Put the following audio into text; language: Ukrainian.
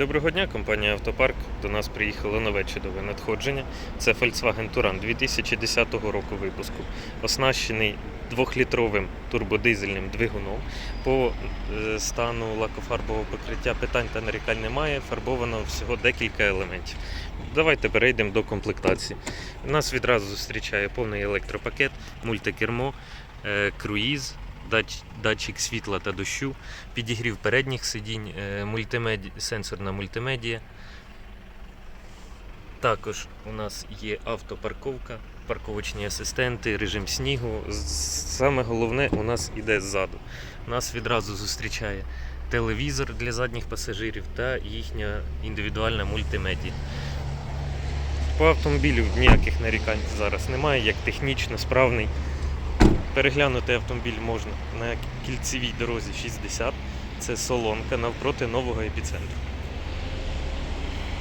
Доброго дня, компанія Автопарк. До нас приїхало нове чудове надходження. Це Volkswagen Touran 2010 року випуску, оснащений двохлітровим турбодизельним двигуном. По е, стану лакофарбового покриття питань та нарікань немає. Фарбовано всього декілька елементів. Давайте перейдемо до комплектації. Нас відразу зустрічає повний електропакет, мультикермо, е, круїз, датчик світла та дощу, підігрів передніх сидінь, е, мультимеді... сенсорна мультимедія. Також у нас є автопарковка, парковочні асистенти, режим снігу. Саме головне у нас іде ззаду. Нас відразу зустрічає телевізор для задніх пасажирів та їхня індивідуальна мультимедія. По автомобілю ніяких нарікань зараз немає, як технічно справний. Переглянути автомобіль можна на кільцевій дорозі 60. Це солонка навпроти нового епіцентру.